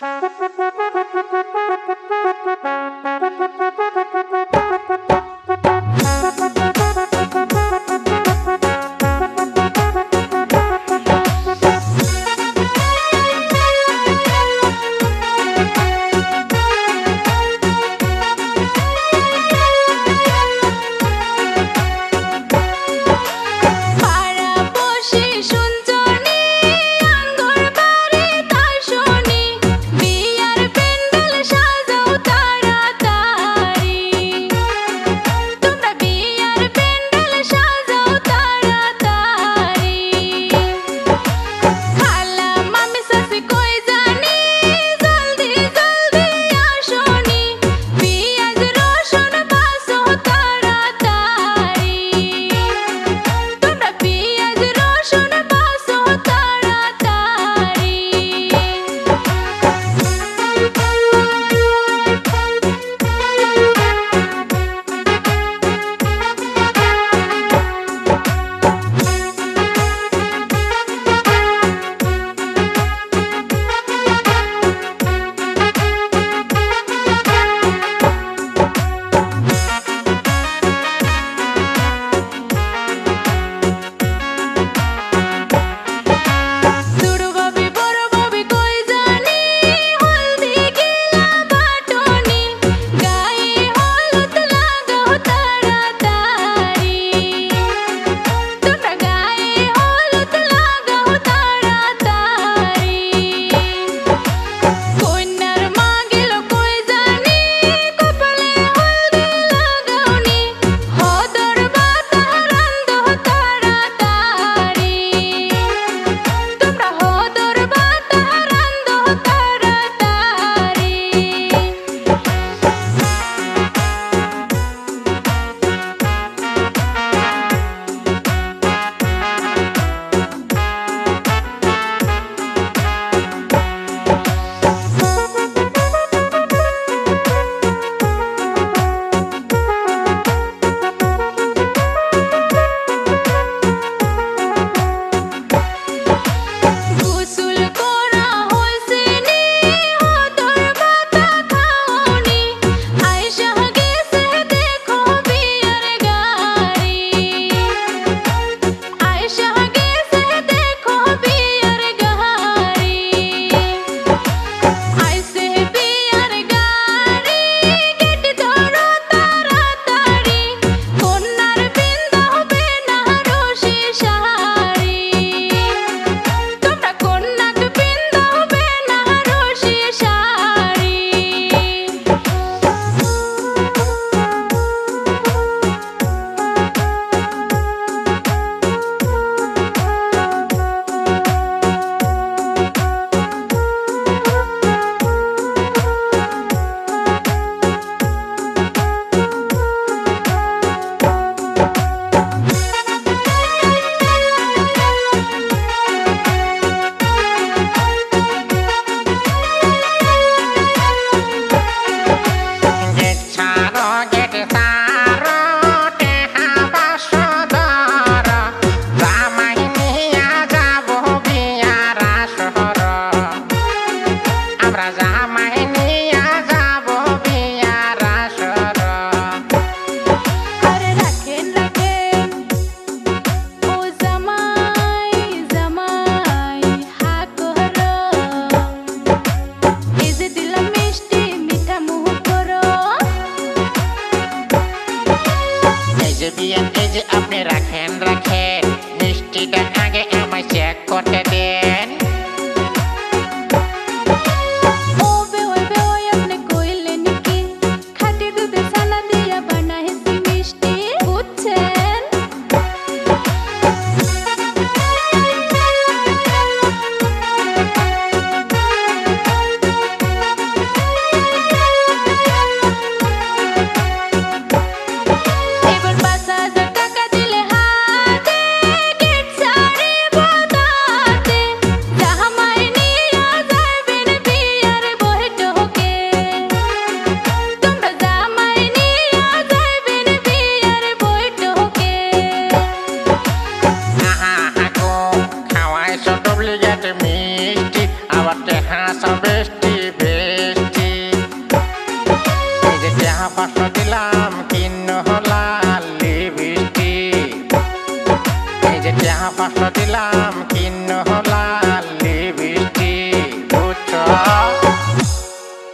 Thanks. এই যে আপনি রাখেন রাখেন মিষ্টিটা আগে আমায় চেক করতে বাবলি গেছে মিষ্টি আবার হাঁস বেষ্টি বেষ্টি। নিজে দেহা পাঁচশো দিলাম কিন্ন হলাল লিবিষ্টি নিজে দেহা পাঁচশো দিলাম